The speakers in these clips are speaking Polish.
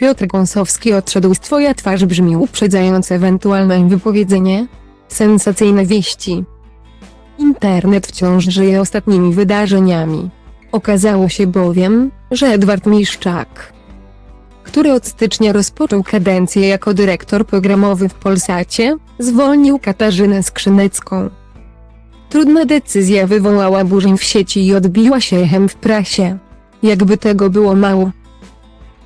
Piotr Gąsowski odszedł z Twoja twarz brzmi uprzedzając ewentualne wypowiedzenie. Sensacyjne wieści. Internet wciąż żyje ostatnimi wydarzeniami. Okazało się bowiem, że Edward Miszczak, który od stycznia rozpoczął kadencję jako dyrektor programowy w Polsacie, zwolnił Katarzynę Skrzynecką. Trudna decyzja wywołała burzę w sieci i odbiła się echem w prasie. Jakby tego było mało.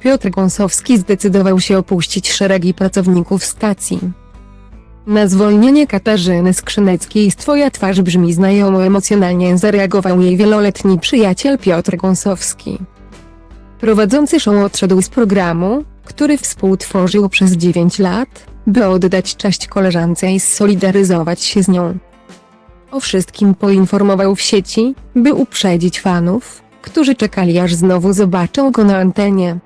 Piotr Gąsowski zdecydował się opuścić szeregi pracowników stacji. Na zwolnienie Katarzyny Skrzyneckiej z Twoja twarz brzmi znajomo emocjonalnie zareagował jej wieloletni przyjaciel Piotr Gąsowski. Prowadzący show odszedł z programu, który współtworzył przez 9 lat, by oddać cześć koleżance i solidaryzować się z nią. O wszystkim poinformował w sieci, by uprzedzić fanów, którzy czekali aż znowu zobaczą go na antenie.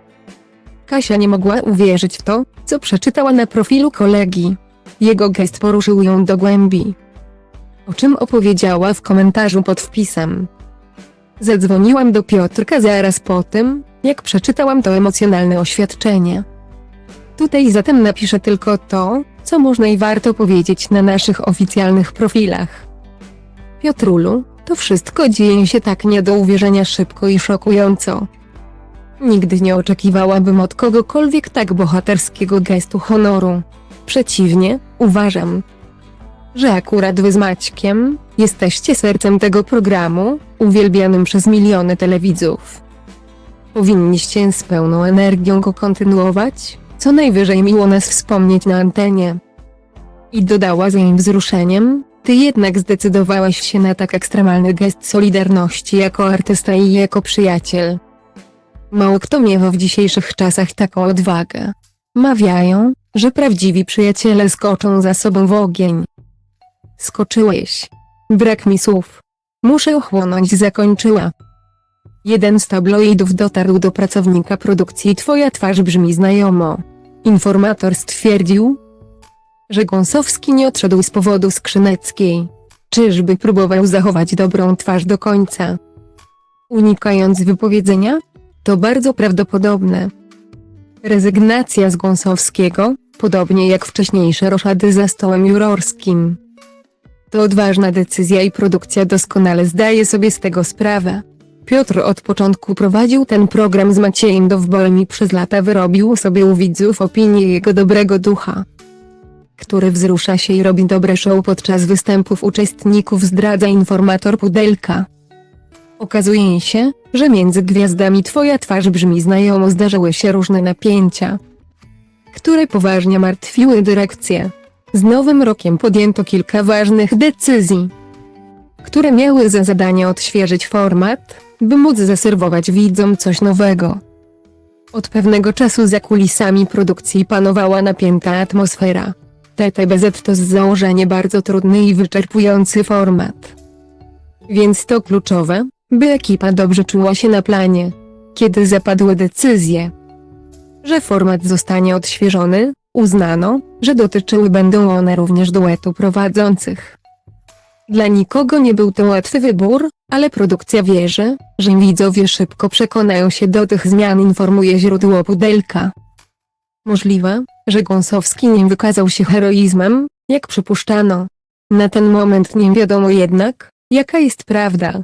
Kasia nie mogła uwierzyć w to, co przeczytała na profilu kolegi. Jego gest poruszył ją do głębi. O czym opowiedziała w komentarzu pod wpisem. Zadzwoniłam do Piotrka zaraz po tym, jak przeczytałam to emocjonalne oświadczenie. Tutaj zatem napiszę tylko to, co można i warto powiedzieć na naszych oficjalnych profilach. Piotrulu, to wszystko dzieje się tak nie do uwierzenia szybko i szokująco. Nigdy nie oczekiwałabym od kogokolwiek tak bohaterskiego gestu honoru. Przeciwnie, uważam, że akurat wy z Maćkiem jesteście sercem tego programu, uwielbianym przez miliony telewidzów. Powinniście z pełną energią go kontynuować, co najwyżej miło nas wspomnieć na antenie. I dodała z jej wzruszeniem, ty jednak zdecydowałeś się na tak ekstremalny gest solidarności jako artysta i jako przyjaciel. Mało kto miewa w dzisiejszych czasach taką odwagę. Mawiają, że prawdziwi przyjaciele skoczą za sobą w ogień. Skoczyłeś. Brak mi słów. Muszę ochłonąć zakończyła. Jeden z tabloidów dotarł do pracownika produkcji Twoja twarz brzmi znajomo. Informator stwierdził, że Gąsowski nie odszedł z powodu skrzyneckiej. Czyżby próbował zachować dobrą twarz do końca? Unikając wypowiedzenia? To bardzo prawdopodobne. Rezygnacja z Gąsowskiego, podobnie jak wcześniejsze roszady za stołem jurorskim. To odważna decyzja i produkcja doskonale zdaje sobie z tego sprawę. Piotr od początku prowadził ten program z Maciejem Dowbolem i przez lata wyrobił sobie u widzów opinię jego dobrego ducha który wzrusza się i robi dobre show podczas występów uczestników zdradza informator Pudelka. Okazuje się, że między gwiazdami twoja twarz brzmi znajomo zdarzyły się różne napięcia, które poważnie martwiły dyrekcję. Z nowym rokiem podjęto kilka ważnych decyzji, które miały za zadanie odświeżyć format, by móc zaserwować widzom coś nowego. Od pewnego czasu za kulisami produkcji panowała napięta atmosfera. TTBZ to z założenia bardzo trudny i wyczerpujący format. Więc to kluczowe, by ekipa dobrze czuła się na planie. Kiedy zapadły decyzje, że format zostanie odświeżony, uznano, że dotyczyły będą one również duetu prowadzących. Dla nikogo nie był to łatwy wybór, ale produkcja wierzy, że widzowie szybko przekonają się do tych zmian informuje źródło Pudelka. Możliwe, że Gąsowski nie wykazał się heroizmem, jak przypuszczano. Na ten moment nie wiadomo jednak, jaka jest prawda.